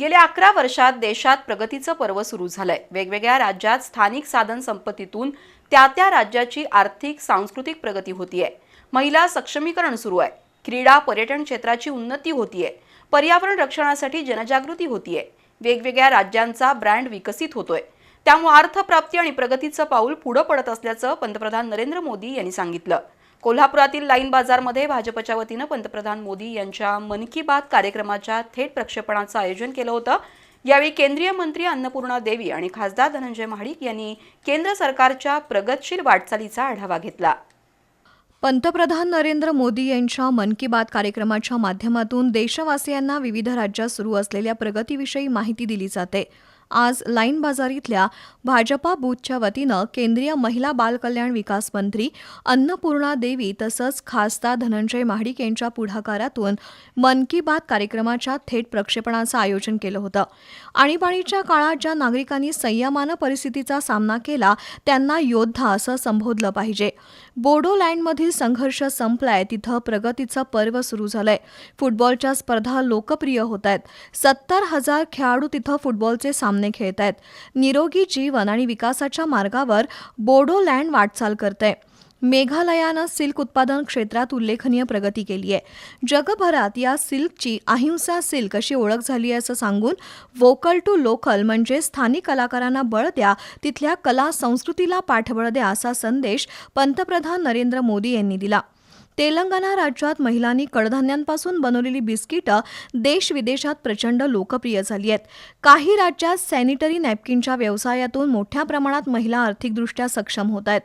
गेल्या अकरा वर्षात देशात प्रगतीचं पर्व सुरू झालंय. वेगवेगळ्या राज्यात स्थानिक साधन संपत्तीतून त्या त्या राज्याची आर्थिक सांस्कृतिक प्रगती होतीये. महिला सक्षमीकरण सुरू आहे. क्रीडा पर्यटन क्षेत्राची उन्नती होतीये. पर्यावरण रक्षणासाठी जनजागृती होतीये. वेगवेगळ्या राज्यांचा ब्रँड विकसित होतोय. त्यामुळे अर्थप्राप्ती आणि प्रगतीचं पाऊल पुढं पडत असल्याचं पंतप्रधान नरेंद्र मोदी यांनी सांगितलं. कोल्हापुरातील लाईन बाजारमध्ये भाजपच्या वतीनं पंतप्रधान मोदी यांच्या मन की बात कार्यक्रमाच्या थेट प्रक्षेपणाचं आयोजन केलं होतं. यावेळी केंद्रीय मंत्री अन्नपूर्णा देवी आणि खासदार धनंजय महाडिक यांनी केंद्र सरकारच्या प्रगतशील वाटचालीचा आढावा घेतला. पंतप्रधान नरेंद्र मोदी यांच्या मन की बात कार्यक्रमाच्या माध्यमातून देशवासियांना विविध राज्यात सुरू असलेल्या प्रगतीविषयी माहिती दिली जाते. आज लाईन बाजार इथल्या भाजपा बूथच्या वतीनं केंद्रीय महिला बालकल्याण विकास मंत्री अन्नपूर्णा देवी तसंच खासदार धनंजय महाडिक यांच्या पुढाकारातून मन की बात कार्यक्रमाच्या थेट प्रक्षेपणाचं आयोजन केलं होतं. आणीबाणीच्या काळात ज्या नागरिकांनी संयमानं परिस्थितीचा सामना केला त्यांना योद्धा असं संबोधलं पाहिजे. बोडोलँडमधील संघर्ष संपलाय तिथं प्रगतीचं पर्व सुरू झालंय. फुटबॉलच्या स्पर्धा लोकप्रिय होत आहेत सत्तर हजार खेळाडू तिथं फुटबॉलचे सामने खेळत आहेत. निरोगी जीवन आणि विकासाच्या मार्गावर बोडोलँड वाटचाल करतंय. मेघालयानं सिल्क उत्पादन क्षेत्रात उल्लेखनीय प्रगती केली आहे. जगभरात या सिल्कची अहिंसा सिल्क अशी ओळख झाली आहे असं सांगून वोकल टू लोकल म्हणजे स्थानिक कलाकारांना बळ द्या तिथल्या कला संस्कृतीला पाठबळ द्या असा संदेश पंतप्रधान नरेंद्र मोदी यांनी दिला. तेलंगणा राज्यात महिलांनी कडधान्यांपासून बनवलेली बिस्किटं देश विदेशात प्रचंड लोकप्रिय झाली आहेत. काही राज्यात सॅनिटरी नॅपकिनच्या व्यवसायातून मोठ्या प्रमाणात महिला आर्थिकदृष्ट्या सक्षम होत आहेत.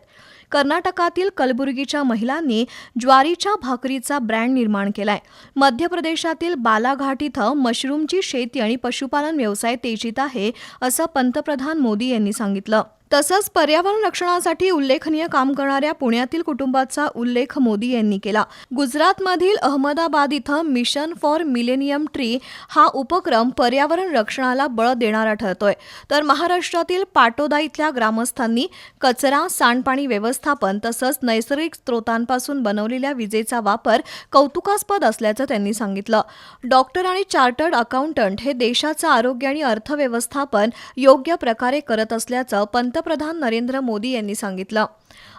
कर्नाटकातील कलबुर्गीच्या महिलांनी ज्वारीच्या भाकरीचा ब्रँड निर्माण केलाय. मध्य प्रदेशातील बालाघाट इथं मशरूमची शेती आणि पशुपालन व्यवसाय तेजीत आहे असं पंतप्रधान मोदी यांनी सांगितलं. तसंच पर्यावरण रक्षणासाठी उल्लेखनीय काम करणाऱ्या पुण्यातील कुटुंबाचा उल्लेख मोदी यांनी केला. गुजरातमधील अहमदाबाद इथं मिशन फॉर मिलेनियम ट्री हा उपक्रम पर्यावरण रक्षणाला बळ देणारा ठरतोय. तर महाराष्ट्रातील पाटोदा इथल्या ग्रामस्थांनी कचरा सांडपाणी व्यवस्थापन तसंच नैसर्गिक स्रोतांपासून बनवलेल्या विजेचा वापर कौतुकास्पद असल्याचं त्यांनी सांगितलं. डॉक्टर आणि चार्टर्ड अकाउंटंट हे देशाचं आरोग्य आणि अर्थव्यवस्थापन योग्य प्रकारे करत असल्याचं पंतप्रधान नरेंद्र मोदी यांनी सांगितलं.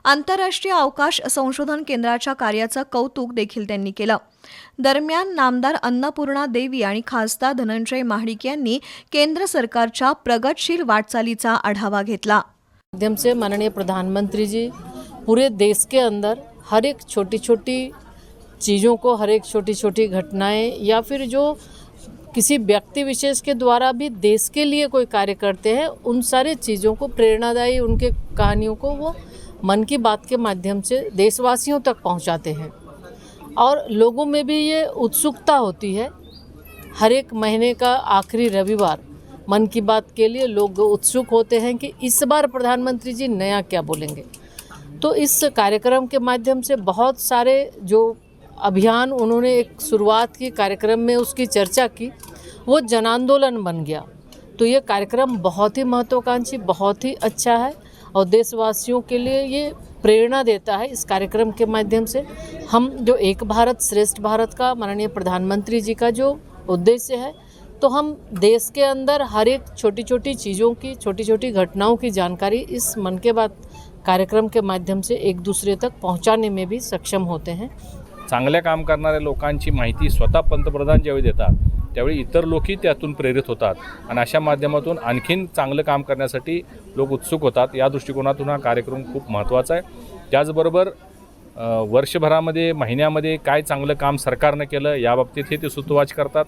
आंतरराष्ट्रीय अवकाश संशोधन केंद्राच्या कार्याचं कौतुक देखील त्यांनी केलं. दरम्यान नामदार अन्नपूर्णा देवी आणि खासदार धनंजय महाडिक यांनी केंद्र सरकारच्या प्रगतशील वाटचालीचा आढावा घेतला. माध्यम से माननीय प्रधानमंत्री जी पूरे देश के अंदर हर एक छोटी छोटी चीज़ों को हर एक छोटी छोटी घटनाएं या फिर जो किसी व्यक्ति विशेष के द्वारा भी देश के लिए कोई कार्य करते हैं, उन सारे चीज़ों को, प्रेरणादायी उनके कहानियों को वो मन की बात के माध्यम से देशवासियों तक पहुंचाते हैं। और लोगों में भी ये उत्सुकता होती है। हर एक महीने का आखिरी रविवार, मन की बात के लिए लोग उत्सुक होते हैं कि इस बार प्रधानमंत्री जी नया क्या बोलेंगे। तो इस कार्यक्रम के माध्यम से बहुत सारे जो अभियान उन्होंने एक शुरुआत की कार्यक्रम में उसकी चर्चा की, वो जन आंदोलन बन गया। तो ये कार्यक्रम बहुत ही महत्वाकांक्षी, बहुत ही अच्छा है और देशवासियों के लिए ये प्रेरणा देता है इस कार्यक्रम के माध्यम से। हम जो एक भारत श्रेष्ठ भारत का माननीय प्रधानमंत्री जी का जो उद्देश्य है तो हम देश के अंदर हर एक छोटी छोटी चीज़ों की छोटी छोटी घटनाओं की जानकारी इस मन के बात कार्यक्रम के माध्यम से एक दूसरे तक पहुँचाने में भी सक्षम होते हैं। चांगल्या काम करणाऱ्या लोकांची माहिती स्वतः पंतप्रधान ज्यावेळी देतात त्यावेळी इतर लोकही त्यातून प्रेरित होतात. आणि अशा माध्यमातून आणखीन चांगलं काम करण्यासाठी लोक उत्सुक होतात. या दृष्टिकोनातून हा कार्यक्रम खूप महत्त्वाचा आहे. त्याचबरोबर वर्षभरामध्ये महिन्यामध्ये काय चांगलं काम सरकारनं केलं याबाबतीत हे ते सुतवाच करतात.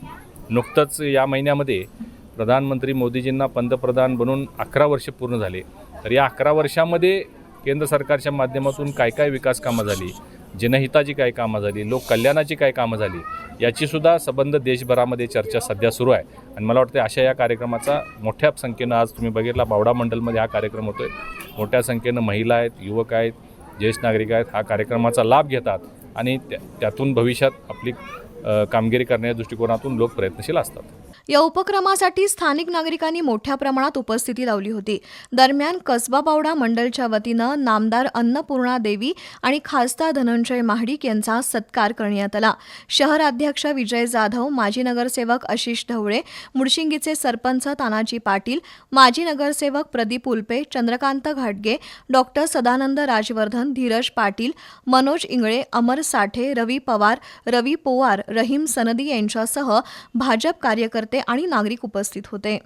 नुकतंच या महिन्यामध्ये प्रधानमंत्री मोदीजींना पंतप्रधान बनून अकरा वर्ष पूर्ण झाले. तर या अकरा वर्षामध्ये केंद्र सरकारच्या माध्यमातून काय काय विकास कामं झाली? जनहिताची काय कामं झाली लोक कल्याणाची काय कामं झाली याचीसुद्धा संबंध देशभरामध्ये चर्चा सध्या सुरू आहे. आणि मला वाटतं अशा या कार्यक्रमाचा मोठ्या संख्येनं आज तुम्ही बघितला बावडा मंडलमध्ये हा कार्यक्रम होतो आहे मोठ्या संख्येनं महिला आहेत युवक आहेत ज्येष्ठ नागरिक आहेत हा कार्यक्रमाचा लाभ घेतात. आणि त्या त्यातून भविष्यात आपली कामगिरी करण्याच्या दृष्टिकोनातून लोक प्रयत्नशील असतात. या उपक्रमासाठी स्थानिक नागरिकांनी मोठ्या प्रमाणात उपस्थिती लावली होती. दरम्यान कसबा पावडा मंडलच्या वतीनं नामदार अन्नपूर्णा देवी आणि खासदार धनंजय महाडिक यांचा सत्कार करण्यात आला. शहराध्यक्ष विजय जाधव माजी नगरसेवक आशिष ढवळे मुडशिंगीचे सरपंच तानाजी पाटील माजी नगरसेवक प्रदीप उल्पे चंद्रकांत घाटगे डॉक्टर सदानंद राजवर्धन धीरज पाटील मनोज इंगळे अमर साठे रवी पवार रवी पोवार रहीम सनदी यांच्यासह भाजप कार्यकर्ते आणि नागरिक उपस्थित होते.